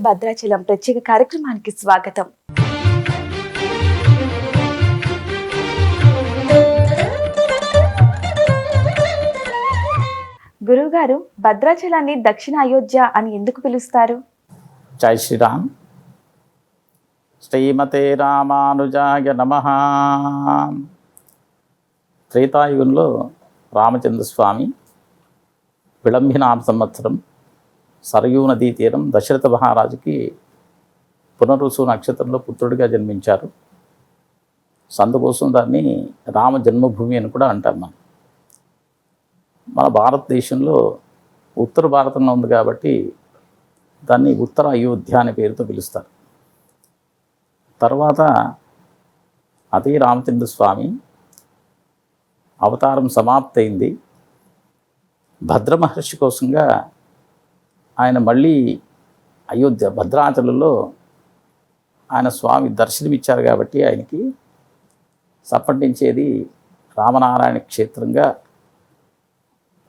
భద్రాచలం ప్రత్యేక కార్యక్రమానికి స్వాగతం. గురువుగారు భద్రాచలాన్ని దక్షిణ అయోధ్య అని ఎందుకు పిలుస్తారు? జై శ్రీరామ్. శ్రీమతే రామానుజాయ నమ. త్రేతాయుగంలో రామచంద్ర స్వామి విళంబినామ సంవత్సరం సరయూ నదీ తీరం దశరథ మహారాజుకి పునరుసు నక్షత్రంలో పుత్రుడిగా జన్మించారు. సందుకోసం అందుకోసం దాన్ని రామ జన్మభూమి అని కూడా అంటాం మనం. మన భారతదేశంలో ఉత్తర భారతంలో ఉంది కాబట్టి దాన్ని ఉత్తర అయోధ్య అనే పేరుతో పిలుస్తారు. తర్వాత అదే రామచంద్ర స్వామి అవతారం సమాప్తయింది. భద్ర మహర్షి కోసంగా ఆయన మళ్ళీ అయోధ్య భద్రాచలంలో ఆయన స్వామి దర్శనమిచ్చారు కాబట్టి ఆయనకి సప్పటించేది రామనారాయణ క్షేత్రంగా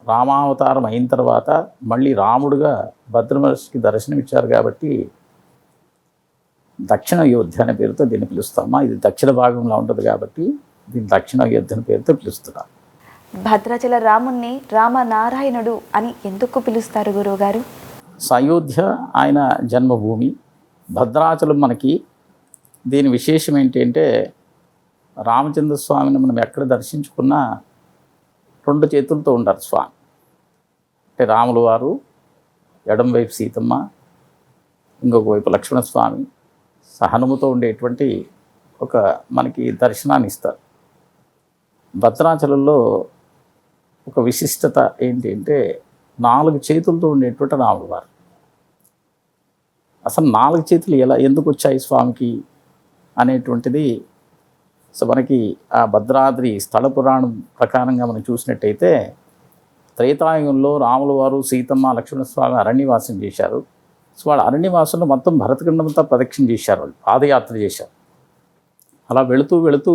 రామావతారం అయిన తర్వాత మళ్ళీ రాముడుగా భద్రమహర్షికి దర్శనం ఇచ్చారు కాబట్టి దక్షిణ అయోధ్య అనే పేరుతో దీన్ని పిలుస్తామా ఇది దక్షిణ భాగంలో ఉంటుంది కాబట్టి దీన్ని దక్షిణ అయోధ్య అనే పేరుతో పిలుస్తున్నాం. భద్రాచల రాముణ్ణి రామనారాయణుడు అని ఎందుకు పిలుస్తారు గురువుగారు? సో అయోధ్య ఆయన జన్మభూమి. భద్రాచలం మనకి. దీని విశేషం ఏంటంటే రామచంద్ర స్వామిని మనం ఎక్కడ దర్శించుకున్నా రెండు చేతులతో ఉంటారు స్వామి. అంటే రాములు వారు ఎడం వైపు సీతమ్మ ఇంకొక వైపు లక్ష్మణస్వామి సహనముతో ఉండేటువంటి ఒక మనకి దర్శనాన్ని ఇస్తారు. భద్రాచలంలో ఒక విశిష్టత ఏంటి అంటే నాలుగు చేతులతో ఉండేటువంటి రాములు వారు. అసలు నాలుగు చేతులు ఎలా ఎందుకు వచ్చాయి స్వామికి అనేటువంటిది సో మనకి ఆ భద్రాద్రి స్థల పురాణం ప్రకారంగా మనం చూసినట్టయితే త్రేతాయుగంలో రాముల వారు సీతమ్మ లక్ష్మణస్వామి అరణ్యవాసం చేశారు. సో వాళ్ళ అరణ్యవాసంలో మొత్తం భరతఖండమంతా ప్రదక్షిణ చేశారు వాళ్ళు పాదయాత్ర చేశారు. అలా వెళుతూ వెళుతూ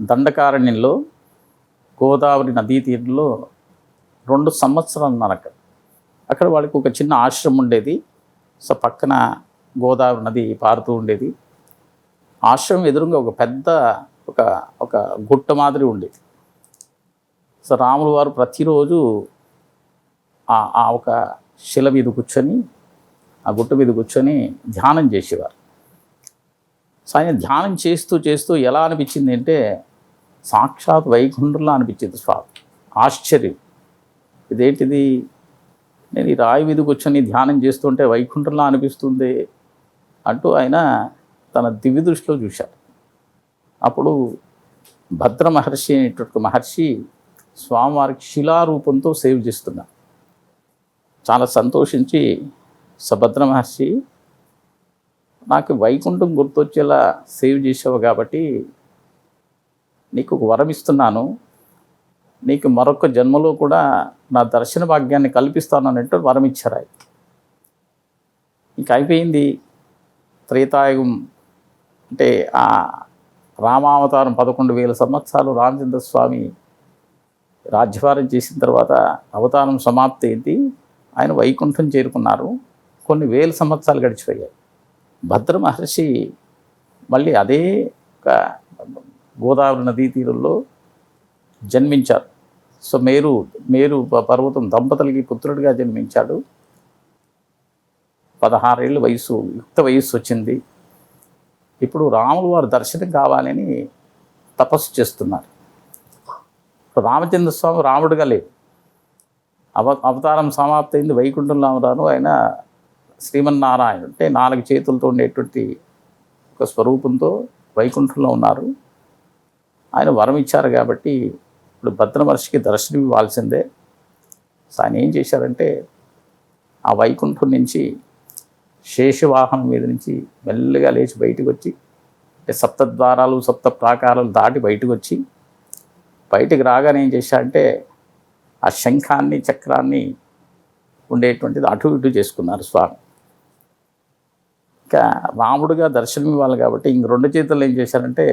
దండకారణ్యంలో గోదావరి నదీ తీరంలో రెండు సంవత్సరాలు ఉన్నారు అక్కడ అక్కడ వాళ్ళకి ఒక చిన్న ఆశ్రమం ఉండేది. సో పక్కన గోదావరి నది పారుతూ ఉండేది. ఆశ్రమం ఎదురుగా ఒక పెద్ద ఒక ఒక గుట్ట మాదిరి ఉండేది సో రాములు వారు ప్రతిరోజు ఆ ఒక శిల మీద కూర్చొని ఆ గుట్ట మీద కూర్చొని ధ్యానం చేసేవారు. సో ఆయన ధ్యానం చేస్తూ చేస్తూ ఎలా అనిపించింది అంటే సాక్షాత్ వైకుంఠంలో అనిపించింది స్వామి. ఆశ్చర్యం. ఇదేంటిది? నేను ఈ రాయి మీద కూర్చొని ధ్యానం చేస్తుంటే వైకుంఠంలో అనిపిస్తుంది అంటూ ఆయన తన దివ్య దృష్టిలో చూశారు అప్పుడు భద్ర మహర్షి అనేటువంటి మహర్షి స్వామివారికి శిలారూపంతో సేవ్ చేస్తున్నారు. చాలా సంతోషించి సభద్ర మహర్షి నాకు వైకుంఠం గుర్తొచ్చేలా సేవ్ చేసావు కాబట్టి నీకు ఒక వరం ఇస్తున్నాను నీకు మరొక జన్మలో కూడా నా దర్శన భాగ్యాన్ని కల్పిస్తాను అన్నట్టు వరం ఇచ్చారు ఆయన. ఇంక అయిపోయింది. త్రేతాయుగం అంటే ఆ రామావతారం పదకొండు వేల సంవత్సరాలు రామచంద్ర స్వామి రాజ్యభారం చేసిన తర్వాత అవతారం సమాప్తి అయింది. ఆయన వైకుంఠం చేరుకున్నారు. కొన్ని వేల సంవత్సరాలు గడిచిపోయాయి. భద్ర మహర్షి మళ్ళీ అదే ఒక గోదావరి నదీ తీరంలో జన్మించారు. సో మేరు మేరు ప- పర్వతం దంపతులకి పుత్రుడిగా జన్మించాడు. పదహారేళ్ళు వయసు యుక్త వయస్సు వచ్చింది. ఇప్పుడు రాములు వారి దర్శనం కావాలని తపస్సు చేస్తున్నారు. రామచంద్రస్వామి రామచంద్ర స్వామి రాముడుగా లేడు. అవ అవతారం సమాప్తయింది వైకుంఠంలో ఉన్నారు ఆయన శ్రీమన్నారాయణ అంటే నాలుగు చేతులతో ఉండేటువంటి ఒక స్వరూపంతో వైకుంఠంలో ఉన్నారు. ఆయన వరం ఇచ్చారు కాబట్టి ఇప్పుడు భద్రమహర్షికి దర్శనం ఇవ్వాల్సిందే. ఆయన ఏం చేశారంటే ఆ వైకుంఠం నుంచి శేషవాహనం మీద నుంచి మెల్లగా లేచి బయటకు వచ్చి అంటే సప్తద్వారాలు సప్త ప్రాకారాలు దాటి బయటకు వచ్చి బయటికి రాగానే ఏం చేశారంటే ఆ శంఖాన్ని చక్రాన్ని ఉండేటువంటిది అటు ఇటు చేసుకున్నారు స్వామి. ఇంకా రాముడుగా దర్శనం ఇవ్వాలి కాబట్టి ఇంక రెండు చేతులు ఏం చేశారంటే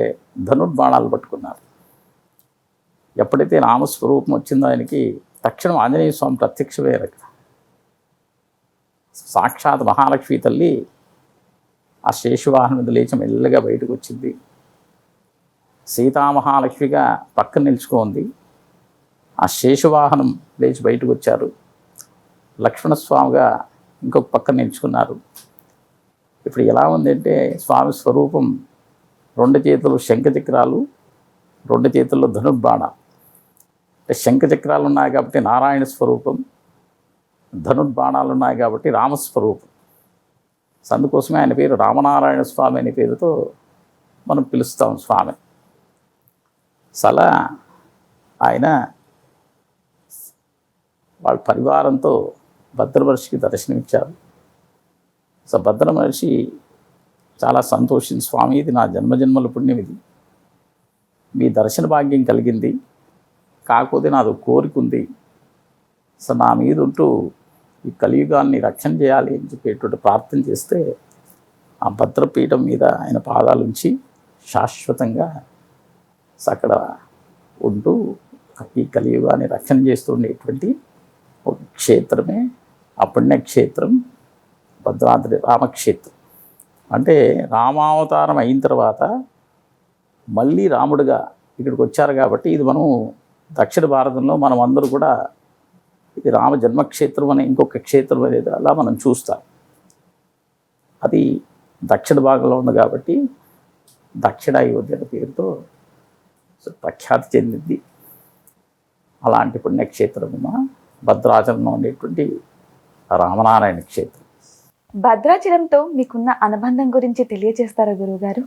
ధనుర్బాణాలు పట్టుకున్నారు. ఎప్పుడైతే నామస్వరూపం వచ్చిందో ఆయనకి తక్షణం ఆంజనేయ స్వామి ప్రత్యక్షమయ్యారు అక్కడ సాక్షాత్ మహాలక్ష్మి తల్లి ఆ శేషవాహనం మీద లేచి మెల్లగా బయటకు వచ్చింది. సీతామహాలక్ష్మిగా పక్కన నిలుచుకోంది. ఆ శేషవాహనం లేచి బయటకు వచ్చారు. లక్ష్మణస్వామిగా ఇంకొక పక్కన నిలుచుకున్నారు. ఇప్పుడు ఎలా ఉందంటే స్వామి స్వరూపం రెండు చేతులు శంఖచక్రాలు రెండు చేతుల్లో ధనుర్బాణ. శంఖచక్రాలు ఉన్నాయి కాబట్టి నారాయణ స్వరూపం ధనుర్బాణాలు ఉన్నాయి కాబట్టి రామస్వరూపం. అందుకోసమే ఆయన పేరు రామనారాయణ స్వామి అనే పేరుతో మనం పిలుస్తాం స్వామి. సలా ఆయన వాళ్ళ పరివారంతో భద్రమహర్షికి దర్శనమిచ్చారు. సో భద్రమహర్షి చాలా సంతోషించి స్వామి ఇది నా జన్మజన్మల పుణ్యం ఇది మీ దర్శన భాగ్యం కలిగింది. కాకపోతే నాది కోరిక ఉంది. సో నా మీద ఉంటూ ఈ కలియుగాన్ని రక్షణ చేయాలి అని చెప్పేటువంటి ప్రార్థన చేస్తే ఆ భద్రపీఠం మీద ఆయన పాదాలు ఉంచి శాశ్వతంగా అక్కడ ఉంటూ ఈ కలియుగాన్ని రక్షణ చేస్తుండేటువంటి ఒక క్షేత్రమే ఆ పుణ్యక్షేత్రం భద్రాద్రి రామక్షేత్రం. అంటే రామావతారం అయిన తర్వాత మళ్ళీ రాముడుగా ఇక్కడికి వచ్చారు కాబట్టి ఇది మనం దక్షిణ భారతంలో మనం అందరూ కూడా ఇది రామ జన్మక్షేత్రం అనే ఇంకొక క్షేత్రం అనేది అలా మనం చూస్తాం. అది దక్షిణ భాగంలో ఉంది కాబట్టి దక్షిణ అయోధ్య అనే పేరుతో ప్రఖ్యాతి చెందింది. అలాంటి పుణ్యక్షేత్రము భద్రాచలంలో ఉండేటువంటి రామనారాయణ క్షేత్రం. భద్రాచలంతో మీకున్న అనుబంధం గురించి తెలియజేస్తారా గురువుగారు?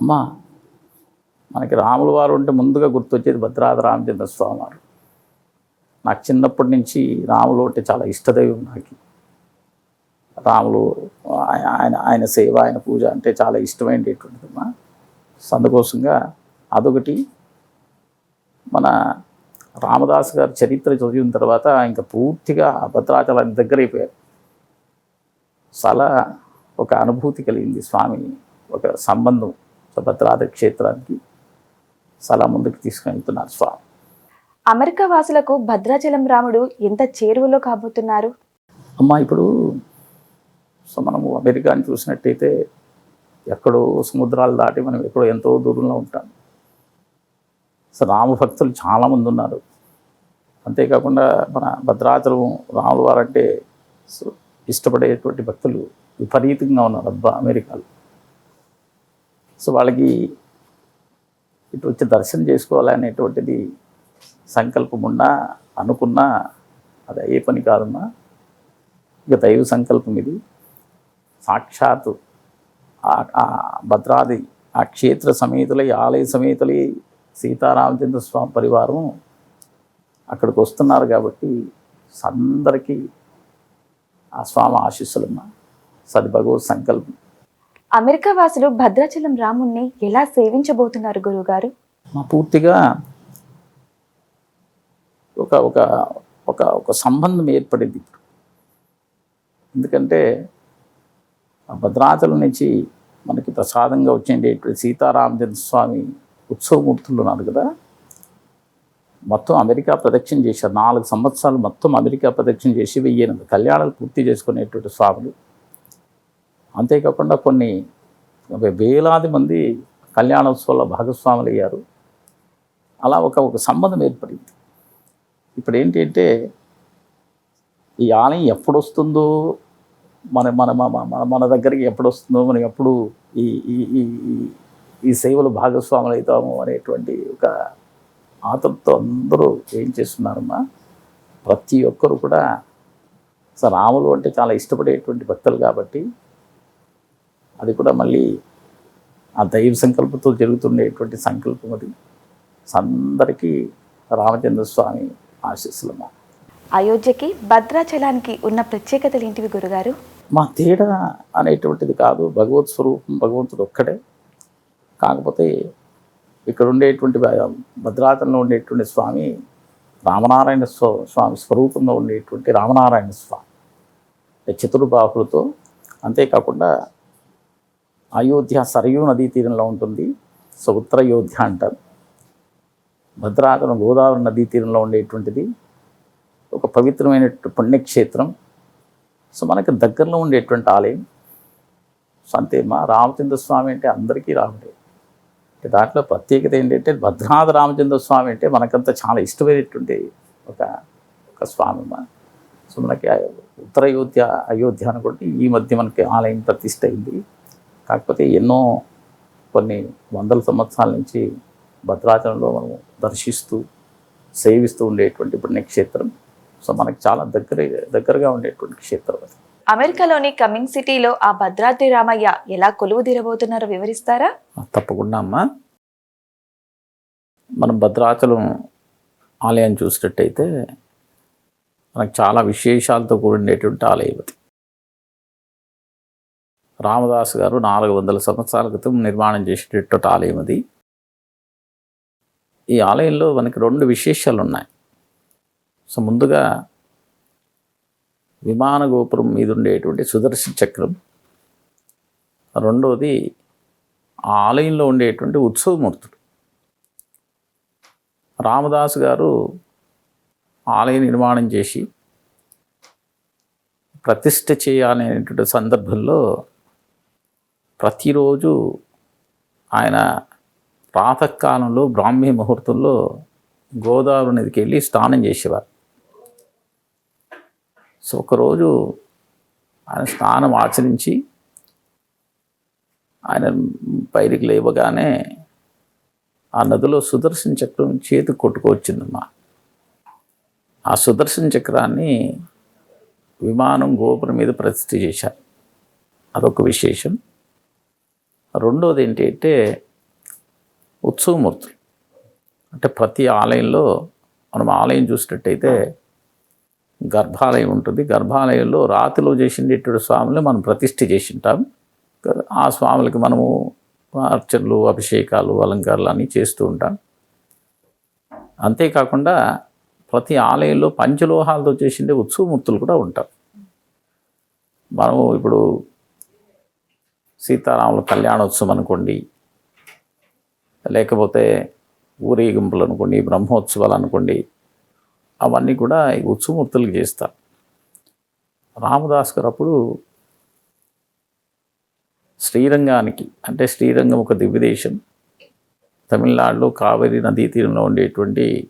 అమ్మా మనకి రాముల వారు ఉంటే ముందుగా గుర్తొచ్చేది భద్రాద్రి రామచంద్ర స్వామి వారు నాకు చిన్నప్పటి నుంచి రాములు అంటే చాలా ఇష్టదైవం నాకు. రాములు ఆయన ఆయన సేవ ఆయన పూజ అంటే చాలా ఇష్టమైనటువంటిదమ్మా అందుకోసంగా అదొకటి. మన రామదాస్ గారి చరిత్ర చదివిన తర్వాత ఇంకా పూర్తిగా భద్రాచలానికి దగ్గరైపోయారు. చాలా ఒక అనుభూతి కలిగింది స్వామి ఒక సంబంధం. సో భద్రాద్రి క్షేత్రానికి చాలా ముందుకు తీసుకెళ్తున్నారు స్వామి. అమెరికా వాసులకు భద్రాచలం రాముడు ఎంత చేరువలో కాబోతున్నారు? అమ్మ ఇప్పుడు సో మనము అమెరికాని చూసినట్టయితే ఎక్కడో సముద్రాలు దాటి మనం ఎక్కడో ఎంతో దూరంలో ఉంటాం. సో రామ భక్తులు చాలామంది ఉన్నారు. అంతేకాకుండా మన భద్రాచలం రాముల వారంటే ఇష్టపడేటువంటి భక్తులు విపరీతంగా ఉన్నారు అబ్బా అమెరికాలో. సో వాళ్ళకి ఇటు వచ్చి దర్శనం చేసుకోవాలనేటువంటిది సంకల్పం ఉన్నా అనుకున్నా అది అయ్యే పని కాదమ్మా. ఇక దైవ సంకల్పం ఇది. సాక్షాత్తు ఆ- భద్రాది ఆ క్షేత్ర సమేతులై ఆలయ సమేతులై సీతారామచంద్ర స్వామి పరివారం అక్కడికి వస్తున్నారు కాబట్టి అందరికీ ఆ స్వామి ఆశీస్సులున్నా సద్భగవత్ సంకల్పం. అమెరికా వాసులు భద్రాచలం రాముణ్ణి ఎలా సేవించబోతున్నారు గురువుగారు? మా పూర్తిగా ఒక ఒక ఒక ఒక సంబంధం ఏర్పడింది ఇప్పుడు. ఎందుకంటే భద్రాచలం నుంచి మనకి ప్రసాదంగా వచ్చేటువంటి సీతారామచంద్ర స్వామి ఉత్సవమూర్తులు ఉన్నారు కదా. మొత్తం అమెరికా ప్రదక్షిణ చేశారు. నాలుగు సంవత్సరాలు మొత్తం అమెరికా ప్రదక్షిణ చేసి వెయ్యి కళ్యాణాలు పూర్తి చేసుకునేటువంటి స్వాములు. అంతేకాకుండా కొన్ని వేలాది మంది కళ్యాణోత్సవాల్లో భాగస్వాములు అయ్యారు అలా ఒక ఒక సంబంధం ఏర్పడింది. ఇప్పుడు ఏంటంటే ఈ ఆలయం ఎప్పుడు వస్తుందో మన మన మన మన- దగ్గరికి ఎప్పుడు వస్తుందో మనం ఎప్పుడు ఈ ఈ ఈ ఈ- ఈ సేవలు భాగస్వాములు అవుతాము అనేటువంటి ఒక ఆతృతో అందరూ ఏం చేస్తున్నారమ్మా ప్రతి ఒక్కరు కూడా రాములు అంటే చాలా ఇష్టపడేటువంటి భక్తులు కాబట్టి అది కూడా మళ్ళీ ఆ దైవ సంకల్పంతో జరుగుతుండేటువంటి సంకల్పం అది. అందరికీ రామచంద్ర స్వామి ఆశీస్సులమ్మా అయోధ్యకి భద్రాచలానికి ఉన్న ప్రత్యేకతలు ఏంటివి గురుగారు? మా తేడా అనేటువంటిది కాదు. భగవత్ స్వరూపం భగవంతుడు ఒక్కడే. కాకపోతే ఇక్కడ ఉండేటువంటి భద్రాచలంలో ఉండేటువంటి స్వామి రామనారాయణ స్వ స్వామి స్వరూపంలో ఉండేటువంటి రామనారాయణ స్వామి. చతుర్బాహులతో అంతేకాకుండా అయోధ్య సరయూ నదీ తీరంలో ఉంటుంది. సో ఉత్తర అయోధ్య అంటారు. భద్రాచలం గోదావరి నదీ తీరంలో ఉండేటువంటిది. ఒక పవిత్రమైన పుణ్యక్షేత్రం. సో మనకి దగ్గరలో ఉండేటువంటి ఆలయం. సో అంతే మా రామచంద్ర స్వామి అంటే అందరికీ రాముడే. అంటే దాంట్లో ప్రత్యేకత ఏంటంటే భద్రనాథ రామచంద్ర స్వామి అంటే మనకంతా చాలా ఇష్టమైనటువంటి ఒక ఒక స్వామి మా. సో మనకి ఉత్తరయోధ్య ఉత్తర అయోధ్య అయోధ్య అనుకుంటే ఈ మధ్య మనకి ఆలయం ప్రతిష్ట అయింది. కాకపోతే ఎన్నో కొన్ని వందల సంవత్సరాల నుంచి భద్రాచలంలో మనం దర్శిస్తూ సేవిస్తూ ఉండేటువంటి పుణ్యక్షేత్రం సో మనకి చాలా దగ్గర దగ్గరగా ఉండేటువంటి క్షేత్రం అది. అమెరికాలోని కమింగ్ సిటీలో ఆ భద్రాద్రి రామయ్య ఎలా కొలువు తీరబోతున్నారో వివరిస్తారా? తప్పకుండా అమ్మా. మనం భద్రాచలం ఆలయం చూసినట్టయితే మనకు చాలా విశేషాలతో కూడినటువంటి ఆలయం అది. రామదాస్ గారు నాలుగు వందల సంవత్సరాల క్రితం నిర్మాణం చేసేటటువంటి ఆలయం అది. ఈ ఆలయంలో మనకి రెండు విశేషాలు ఉన్నాయి. సో ముందుగా విమాన గోపురం మీద ఉండేటువంటి సుదర్శన చక్రం. రెండవది ఆ ఆలయంలో ఉండేటువంటి ఉత్సవమూర్తుడు రామదాస్ గారు ఆలయ నిర్మాణం చేసి ప్రతిష్ఠ చేయాలనేటువంటి సందర్భంలో ప్రతిరోజు ఆయన ప్రాతకాలంలో బ్రాహ్మీ ముహూర్తంలో గోదావరి నదికి వెళ్ళి స్నానం చేసేవారు. సో ఒకరోజు ఆయన స్నానం ఆచరించి ఆయన పైరికి లేవగానే ఆ నదిలో సుదర్శన చక్రం చేతి కొట్టుకొచ్చిందమ్మా. ఆ సుదర్శన చక్రాన్ని విమానం గోపురం మీద ప్రతిష్ఠ చేశారు. అదొక విశేషం. రెండోది అంటే ఉత్సవమూర్తులు. అంటే ప్రతి ఆలయంలో మనం ఆలయం చూసినట్టయితే గర్భాలయం ఉంటుంది. గర్భాలయంలో రాతిలో చేసినటువంటి స్వాములు మనం ప్రతిష్ఠ చేసి ఉంటాం ఆ స్వాములకి మనము అర్చనలు అభిషేకాలు అలంకారాలు అన్నీ చేస్తూ ఉంటాం. అంతేకాకుండా ప్రతి ఆలయంలో పంచలోహాలతో చేసిండే ఉత్సవమూర్తులు కూడా ఉంటారు. మనము ఇప్పుడు సీతారాముల కళ్యాణోత్సవం అనుకోండి లేకపోతే ఊరేగింపులు అనుకోండి బ్రహ్మోత్సవాలు అనుకోండి అవన్నీ కూడా ఈ ఉత్సవమూర్తులకు చేస్తారు. రామదాస్ గారు అప్పుడు శ్రీరంగానికి అంటే శ్రీరంగం ఒక దివ్యదేశం తమిళనాడులో కావేరీ నదీ తీరంలో ఉండేటువంటి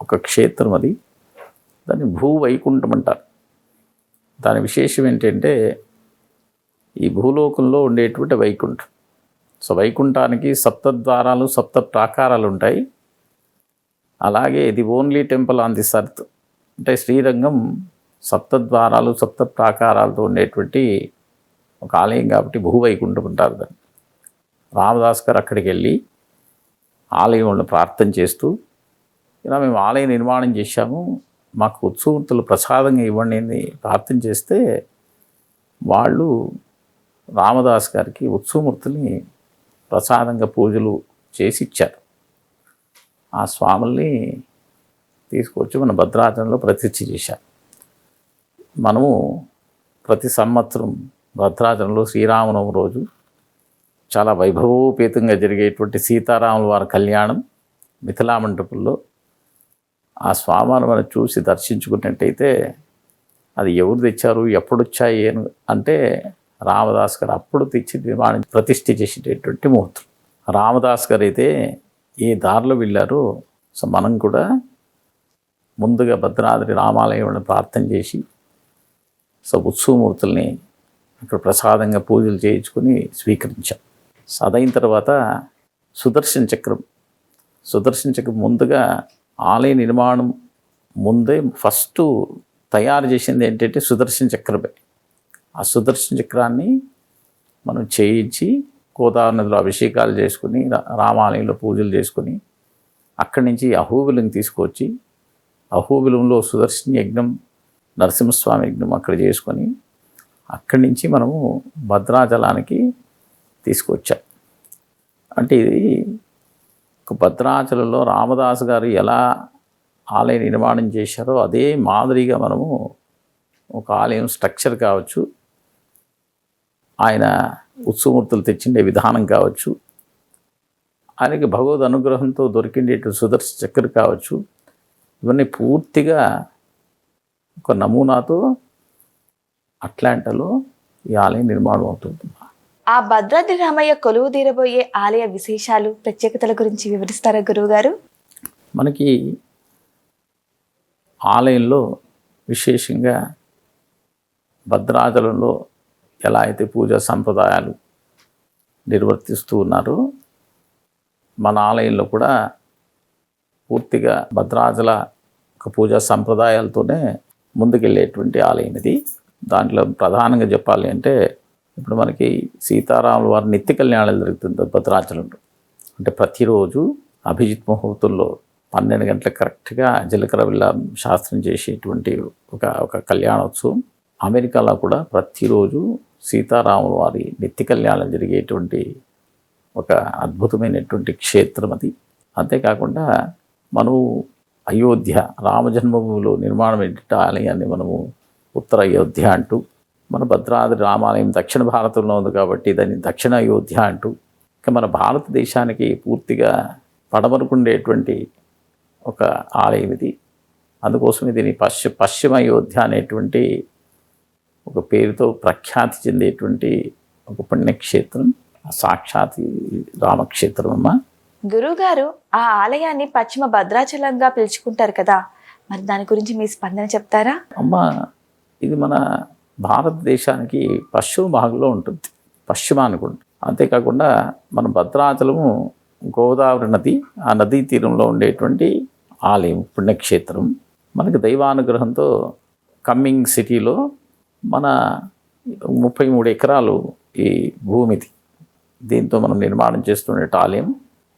ఒక క్షేత్రం అది. దాన్ని భూ వైకుంఠం అంటారు. దాని విశేషం ఏంటంటే ఈ భూలోకంలో ఉండేటువంటి వైకుంఠం. సో వైకుంఠానికి సప్తద్వారాలు సప్త ప్రాకారాలు ఉంటాయి అలాగే ఇది only temple on the earth అంటే శ్రీరంగం సప్తద్వారాలు సప్త ప్రాకారాలతో ఉండేటువంటి ఒక ఆలయం కాబట్టి భూవైకుంఠం ఉంటారు దాన్ని. రామదాస్ గారు అక్కడికి వెళ్ళి ఆలయంలో ప్రార్థన చేస్తూ ఇలా మేము ఆలయ నిర్మాణం చేశాము మాకు ఉత్సవమూర్తులు ప్రసాదంగా ఇవ్వండి ప్రార్థన చేస్తే వాళ్ళు రామదాస్ గారికి ఉత్సవమూర్తుల్ని ప్రసాదంగా పూజలు చేసి ఇచ్చారు ఆ స్వాముల్ని తీసుకొచ్చి మన భద్రాచలంలో ప్రతిష్ఠ చేశారు. మనము ప్రతి సంవత్సరం భద్రాచలంలో శ్రీరామనవమి రోజు చాలా వైభవోపేతంగా జరిగేటువంటి సీతారాముల వారి కళ్యాణం మిథిలా మంటపంలో ఆ స్వామిని మనం చూసి దర్శించుకున్నట్టయితే అది ఎవరు తెచ్చారు ఎప్పుడు వచ్చాయి అని అంటే రామదాస్ గారు అప్పుడు తెచ్చి విమానం ప్రతిష్ఠ చేసేటటువంటి ముహూర్తం. రామదాస్ గారు అయితే ఏ దారిలో వెళ్ళారో సో మనం కూడా ముందుగా భద్రాద్రి రామాలయంలో ప్రార్థన చేసి సో ఉత్సవమూర్తుల్ని అక్కడ ప్రసాదంగా పూజలు చేయించుకొని స్వీకరించాం. సదైన అదైన తర్వాత సుదర్శన చక్రం. సుదర్శన చక్రం ముందుగా ఆలయ నిర్మాణం ముందే ఫస్ట్ తయారు చేసింది ఏంటంటే సుదర్శన చక్రమే. ఆ సుదర్శన చక్రాన్ని మనం చేయించి గోదావరి నదిలో అభిషేకాలు చేసుకుని రా- రామాలయంలో పూజలు చేసుకుని అక్కడి నుంచి అహోబిలం తీసుకొచ్చి అహోబిలంలో సుదర్శన యజ్ఞం నరసింహస్వామి యజ్ఞం అక్కడ చేసుకొని అక్కడి నుంచి మనము భద్రాచలానికి తీసుకొచ్చాం. అంటే ఇది భద్రాచలంలో రామదాస్ గారు ఎలా ఆలయ నిర్మాణం చేశారో అదే మాదిరిగా మనము ఒక ఆలయం స్ట్రక్చర్ కావచ్చు. ఆయన ఉత్సవమూర్తులు తెచ్చిండే విధానం కావచ్చు ఆయనకి భగవద్ అనుగ్రహంతో దొరికిండేటి సుదర్శ చక్ర కావచ్చు ఇవన్నీ పూర్తిగా ఒక నమూనాతో అట్లాంటాలో ఈ ఆలయం నిర్మాణం అవుతుంది. ఆ భద్రాద్రి రామయ్య కొలువు తీరబోయే ఆలయ విశేషాలు ప్రత్యేకతల గురించి వివరిస్తారా గురువు గారు మనకి ఆలయంలో విశేషంగా భద్రాచలంలో ఎలా అయితే పూజా సంప్రదాయాలు నిర్వర్తిస్తూ ఉన్నారో మన ఆలయంలో కూడా పూర్తిగా భద్రాచల ఒక పూజా సంప్రదాయాలతోనే ముందుకెళ్ళేటువంటి ఆలయం ఇది. దాంట్లో ప్రధానంగా చెప్పాలి అంటే ఇప్పుడు మనకి సీతారాముల వారి నిత్య కళ్యాణాలు జరుగుతుంది భద్రాచలంలో. అంటే ప్రతిరోజు అభిజిత్ ముహూర్తంలో పన్నెండు గంటలకు కరెక్ట్గా జీలకర్ర విల్లా శాస్త్రం చేసేటువంటి ఒక ఒక కళ్యాణోత్సవం. అమెరికాలో కూడా ప్రతిరోజు సీతారాముల వారి నిత్య కళ్యాణం జరిగేటువంటి ఒక అద్భుతమైనటువంటి క్షేత్రం అది. అంతేకాకుండా మనము అయోధ్య రామజన్మభూమిలో నిర్మాణం ఏంటంటే ఆలయాన్ని మనము ఉత్తర అయోధ్య అంటూ మన భద్రాద్రి రామాలయం దక్షిణ భారతంలో ఉంది కాబట్టి దాన్ని దక్షిణ అయోధ్య అంటూ ఇంకా మన భారతదేశానికి పూర్తిగా పడమరుకుండేటువంటి ఒక ఆలయం ఇది. అందుకోసం దీని పశ్చి పశ్చిమ అయోధ్య అనేటువంటి ఒక పేరుతో ప్రఖ్యాతి చెందేటువంటి ఒక పుణ్యక్షేత్రం సాక్షాత్ రామక్షేత్రం అమ్మ గురువు గారు ఆ ఆలయాన్ని పశ్చిమ భద్రాచలంగా పిలుచుకుంటారు కదా. మరి దాని గురించి మీ స్పందన చెప్తారా? అమ్మ ఇది మన భారతదేశానికి పశ్చిమ భాగంలో ఉంటుంది. పశ్చిమానికి ఉంటుంది అంతేకాకుండా మన భద్రాచలము గోదావరి నది ఆ నదీ తీరంలో ఉండేటువంటి ఆలయం పుణ్యక్షేత్రం. మనకి దైవానుగ్రహంతో కమ్మింగ్ సిటీలో మన ముప్పై మూడు ఎకరాలు ఈ భూమిది. దీంతో మనం నిర్మాణం చేస్తున్న ఆలయం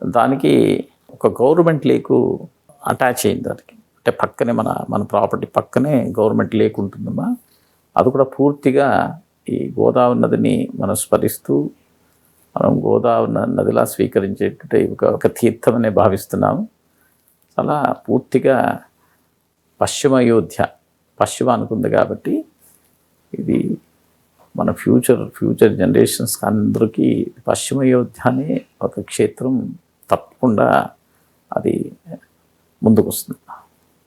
దానికి ఒక గవర్నమెంట్ లేకు అటాచ్ అయింది దానికి. అంటే పక్కనే మన మన ప్రాపర్టీ పక్కనే గవర్నమెంట్ లేక్ ఉంటుందమ్మా. అది కూడా పూర్తిగా ఈ గోదావరి నదిని మనం స్మరిస్తూ మనం గోదావరి నదిలా స్వీకరించేటట్టు ఒక ఒక తీర్థమనే భావిస్తున్నాము. చాలా పూర్తిగా పశ్చిమ అయోధ్య పశ్చిమ అనుకుంది కాబట్టి ఇది మన ఫ్యూచర్ ఫ్యూచర్ జనరేషన్స్ అందరికీ పశ్చిమ అయోధ్య అనే ఒక క్షేత్రం తప్పకుండా అది ముందుకు వస్తుంది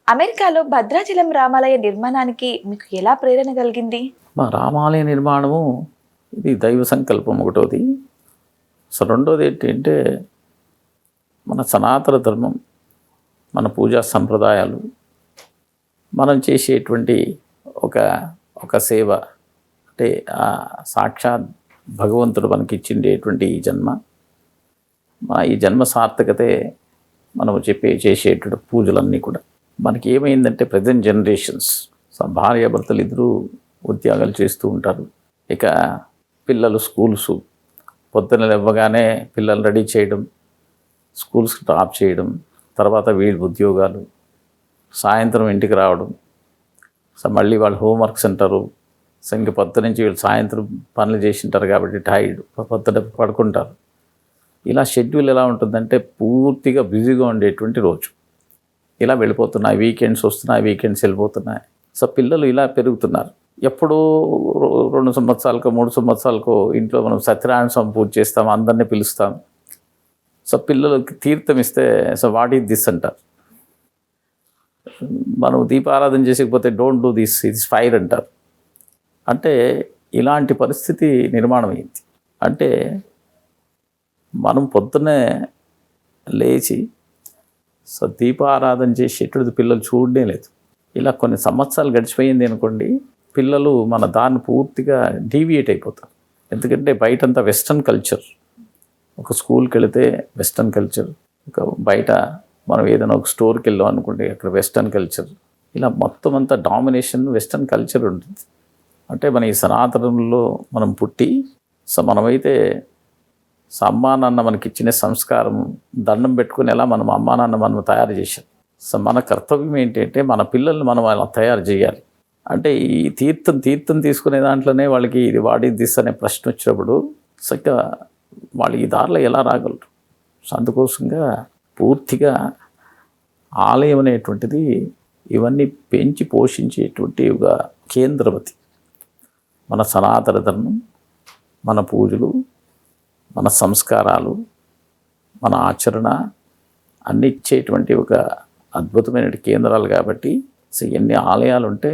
అమెరికాలో భద్రాచలం రామాలయ నిర్మాణానికి మీకు ఎలా ప్రేరణ కలిగింది? మా రామాలయ నిర్మాణము ఇది దైవ సంకల్పం ఒకటోది. సో రెండోది ఏంటంటే మన సనాతన ధర్మం మన పూజా సంప్రదాయాలు మనం చేసేటువంటి ఒక ఒక సేవ అంటే ఆ సాక్షాత్ భగవంతుడు మనకి ఇచ్చిండేటువంటి ఈ జన్మ మన ఈ జన్మ సార్థకతే మనం చెప్పే చేసేటువంటి పూజలన్నీ కూడా. మనకి ఏమైందంటే ప్రజెంట్ జనరేషన్స్ భార్యాభర్తలు ఇద్దరూ ఉద్యోగాలు చేస్తూ ఉంటారు. ఇక పిల్లలు స్కూల్స్ పొద్దున లేవగానే పిల్లలు రెడీ చేయడం స్కూల్స్కి డ్రాప్ చేయడం తర్వాత వీళ్ళు ఉద్యోగాలు సాయంత్రం ఇంటికి రావడం సో మళ్ళీ వాళ్ళు హోంవర్క్స్ అంటారు సో ఇంక పొద్దు నుంచి వీళ్ళు సాయంత్రం పనులు చేసి ఉంటారు కాబట్టి టైర్డ్ పొద్దున పడుకుంటారు. ఇలా షెడ్యూల్ ఎలా ఉంటుందంటే పూర్తిగా బిజీగా ఉండేటువంటి రోజు. ఇలా వెళ్ళిపోతున్నాయి వీకెండ్స్ వస్తున్నాయి వీకెండ్స్ వెళ్ళిపోతున్నాయి. సో పిల్లలు ఇలా పెరుగుతున్నారు. ఎప్పుడో రో- రెండు సంవత్సరాలకో మూడు సంవత్సరాలకో ఇంట్లో మనం సత్యనారాయణ స్వామి పూజ చేస్తాం అందరినీ పిలుస్తాం. సో పిల్లలకి తీర్థం ఇస్తే సో వాట్ ఈజ్ దిస్ అంటారు. మనం దీపారాధన చేసకపోతే don't do this it's fire అంటారు. అంటే ఇలాంటి పరిస్థితి నిర్మాణం అయింది. అంటే మనం పొద్దున్నే లేచి సో దీపారాధన చేసేటది పిల్లలు చూడనే లేదు. ఇలా కొన్ని సంవత్సరాలు గడిచిపోయింది అనుకోండి పిల్లలు మన దాన్ని పూర్తిగా డీవియేట్ అయిపోతారు. ఎందుకంటే బయటంతా వెస్ట్రన్ కల్చర్ ఒక స్కూల్కి వెళితే వెస్ట్రన్ కల్చర్ ఒక బయట మనం ఏదైనా ఒక స్టోర్కి వెళ్ళాం అనుకుంటే అక్కడ వెస్ట్రన్ కల్చర్. ఇలా మొత్తం అంతా డామినేషన్ వెస్ట్రన్ కల్చర్ ఉంటుంది. అంటే మన ఈ సనాతనంలో మనం పుట్టి సో మనమైతే సో అమ్మా నాన్న మనకి ఇచ్చిన సంస్కారం దండం పెట్టుకుని ఎలా మనం అమ్మా నాన్న మనం తయారు చేశాం. సో మన కర్తవ్యం ఏంటంటే మన పిల్లల్ని మనం అలా తయారు చేయాలి. అంటే ఈ తీర్థం తీర్థం తీసుకునే దాంట్లోనే వాళ్ళకి ఇది వాడి దిస్ అనే ప్రశ్న వచ్చినప్పుడు చక్కగా వాళ్ళు ఈ దారిలో ఎలా రాగలరు? సో అందుకోసంగా పూర్తిగా ఆలయం అనేటువంటిది ఇవన్నీ పెంచి పోషించేటువంటి ఒక కేంద్రవతి. మన సనాతన ధర్మం మన పూజలు మన సంస్కారాలు మన ఆచరణ అన్ని ఇచ్చేటువంటి ఒక అద్భుతమైన కేంద్రాలు కాబట్టి సో ఎన్ని ఆలయాలు ఉంటే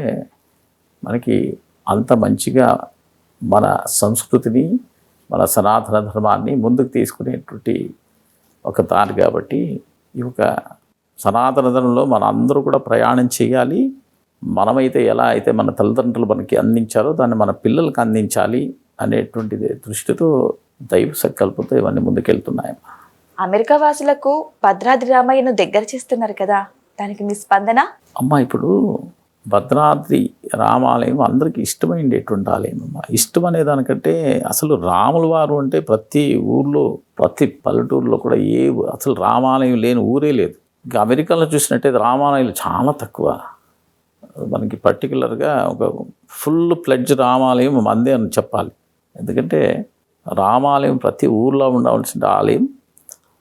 మనకి అంత మంచిగా మన సంస్కృతిని మన సనాతన ధర్మాన్ని ముందుకు తీసుకునేటువంటి ఒక దారి కాబట్టి ఈ యొక్క సనాతన ధర్మంలో మన అందరూ కూడా ప్రయాణం చేయాలి. మనమైతే ఎలా అయితే మన తల్లిదండ్రులు మనకి అందించారో దాన్ని మన పిల్లలకు అందించాలి అనేటువంటి దృష్టితో దైవ సంకల్పంతో ఇవన్నీ ముందుకెళ్తున్నాయమ్మా. అమెరికా వాసులకు భద్రాద్రి రామయ్యను దగ్గర చేస్తున్నారు కదా దానికి మీ స్పందన? అమ్మ ఇప్పుడు భద్రాద్రి రామాలయం అందరికీ ఇష్టమైనటువంటి ఆలయం అమ్మ ఇష్టం అనే దానికంటే అసలు రాముల వారు అంటే ప్రతి ఊర్లో ప్రతి పల్లెటూరులో కూడా ఏ అసలు రామాలయం లేని ఊరే లేదు. ఇంకా అమెరికాలో చూసినట్టయితే రామాలయాలు చాలా తక్కువ. మనకి పర్టికులర్గా ఒక ఫుల్ ప్లెడ్జ్ రామాలయం మందే అని చెప్పాలి. ఎందుకంటే రామాలయం ప్రతి ఊర్లో ఉండవలసిన ఆలయం.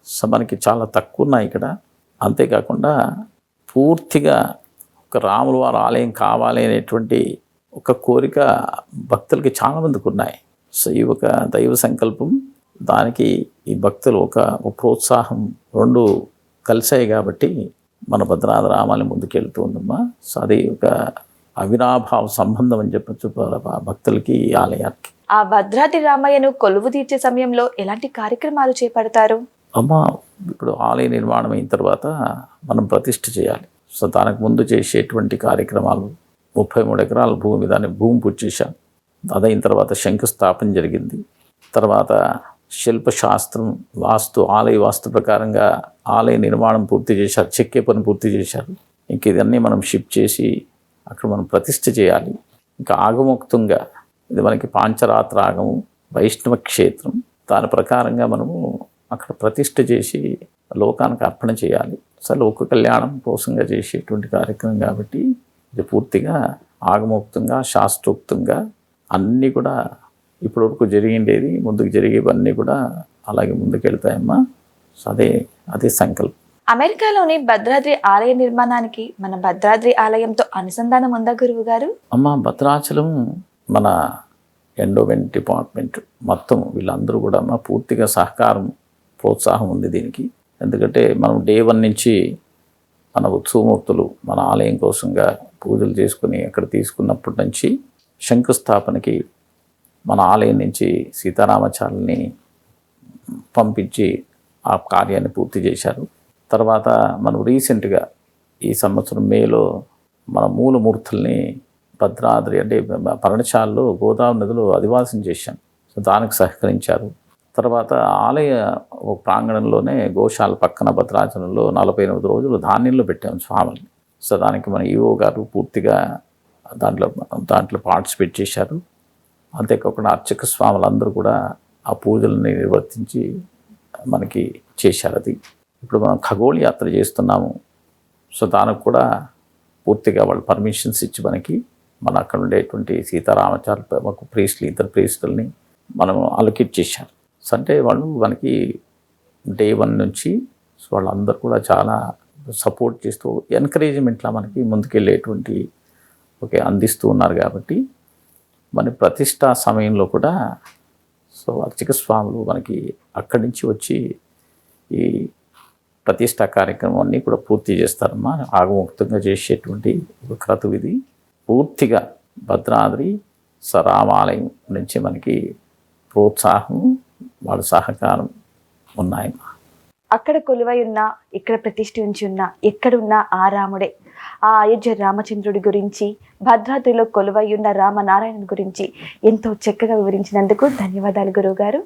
సో మనకి చాలా తక్కువ ఉన్నాయి ఇక్కడ. అంతేకాకుండా పూర్తిగా ఒక రాముల వారి ఆలయం కావాలి అనేటువంటి ఒక కోరిక భక్తులకి చాలా మందికి ఉన్నాయి. సో ఈ ఒక దైవ సంకల్పం దానికి ఈ భక్తులు ఒక ప్రోత్సాహం రెండు కలిసాయి కాబట్టి మన భద్రాద్రి రామాలయం ముందుకెళ్తూ ఉందమ్మా. సో అది ఒక అవినాభావ సంబంధం అని చెప్పచ్చు భక్తులకి ఈ ఆలయానికి. ఆ భద్రాద్రి రామయ్యను కొలువు తీర్చే సమయంలో ఎలాంటి కార్యక్రమాలు చేపడతారు? అమ్మ ఇప్పుడు ఆలయ నిర్మాణం అయిన తర్వాత మనం ప్రతిష్ఠ చేయాలి. సో దానికి ముందు చేసేటువంటి కార్యక్రమాలు ముప్పై మూడు ఎకరాల భూమి దాన్ని భూమి పూజ చేశాం. అదైన తర్వాత శంకుస్థాపన జరిగింది. తర్వాత శిల్పశాస్త్రం వాస్తు ఆలయ వాస్తు ప్రకారంగా ఆలయ నిర్మాణం పూర్తి చేశారు చెక్కే పని పూర్తి చేశారు. ఇంక ఇదన్నీ మనం షిఫ్ట్ చేసి అక్కడ మనం ప్రతిష్ఠ చేయాలి. ఇంకా ఆగముక్తంగా ఇది మనకి పాంచరాత్ర ఆగము వైష్ణవ క్షేత్రం. దాని ప్రకారంగా మనము అక్కడ ప్రతిష్ఠ చేసి లోకానికి అర్పణ చేయాలి. లోక కళ్యాణం కోసంగా చేసేటువంటి కార్యక్రమం కాబట్టి ఇది పూర్తిగా ఆగమోక్తంగా శాస్త్రోక్తంగా అన్నీ కూడా ఇప్పటివరకు జరిగిండేది. ముందుకు జరిగేవన్నీ కూడా అలాగే ముందుకెళ్తాయమ్మా. అదే అదే సంకల్పం. అమెరికాలోని భద్రాద్రి ఆలయ నిర్మాణానికి మన భద్రాద్రి ఆలయంతో అనుసంధానం ఉందా గురువు గారు? అమ్మ భద్రాచలం మన ఎండోమెంట్ డిపార్ట్మెంట్ మొత్తం వీళ్ళందరూ కూడా అమ్మ పూర్తిగా సహకారం ప్రోత్సాహం ఉంది దీనికి. ఎందుకంటే మనం డే వన్ నుంచి మన ఉత్సవమూర్తులు మన ఆలయం కోసంగా పూజలు చేసుకుని అక్కడ తీసుకున్నప్పటి నుంచి శంకుస్థాపనకి మన ఆలయం నుంచి సీతారామచారిని పంపించి ఆ కార్యాన్ని పూర్తి చేశారు. తర్వాత మనం రీసెంట్గా ఈ సంవత్సరం మేలో మన మూలమూర్తుల్ని భద్రాద్రి అంటే పర్ణశాలలో గోదావరి నదిలో అధివాసం చేశాం. సో దానికి సహకరించారు. తర్వాత ఆలయ ప్రాంగణంలోనే గోశాల పక్కన భద్రాచలంలో నలభై ఎనిమిది రోజులు ధాన్యంలో పెట్టాం స్వామిని. సో దానికి మన ఈవో గారు పూర్తిగా దాంట్లో దాంట్లో పార్టిసిపేట్ చేశారు. అంతేకాకుండా అర్చక స్వాములందరూ కూడా ఆ పూజలని నిర్వర్తించి మనకి చేశారు అది. ఇప్పుడు మనం ఖగోళ యాత్ర చేస్తున్నాము. సో దానికి కూడా పూర్తిగా వాళ్ళు పర్మిషన్స్ ఇచ్చి మనకి మన అక్కడ ఉండేటువంటి సీతారామచారు మాకు ప్రీస్టులు ఇద్దరు ప్రీస్టుల్ని మనం అలొకేట్ చేశారు. అంటే వాళ్ళు మనకి డే వన్ నుంచి సో వాళ్ళందరూ కూడా చాలా సపోర్ట్ చేస్తూ ఎన్కరేజ్మెంట్లా మనకి ముందుకెళ్ళేటువంటి ఓకే అందిస్తూ ఉన్నారు కాబట్టి మన ప్రతిష్టా సమయంలో కూడా సో అర్చక స్వాములు మనకి అక్కడి నుంచి వచ్చి ఈ ప్రతిష్ట కార్యక్రమాన్ని కూడా పూర్తి చేస్తారమ్మా. ఆగముక్తంగా చేసేటువంటి ఒక క్రతువు ఇది. పూర్తిగా భద్రాద్రి సరామాలయం నుంచి మనకి ప్రోత్సాహం వాళ్ళ సహకారం ఉన్నాయమ్మా అక్కడ కొలువై ఉన్న ఇక్కడ ప్రతిష్ఠ ఉంచి ఉన్న ఎక్కడున్నా ఆ రాముడే ఆ అయోధ్య రామచంద్రుడి గురించి భద్రాద్రిలో కొలువై ఉన్న రామనారాయణ గురించి ఎంతో చక్కగా వివరించినందుకు ధన్యవాదాలు గురువు గారు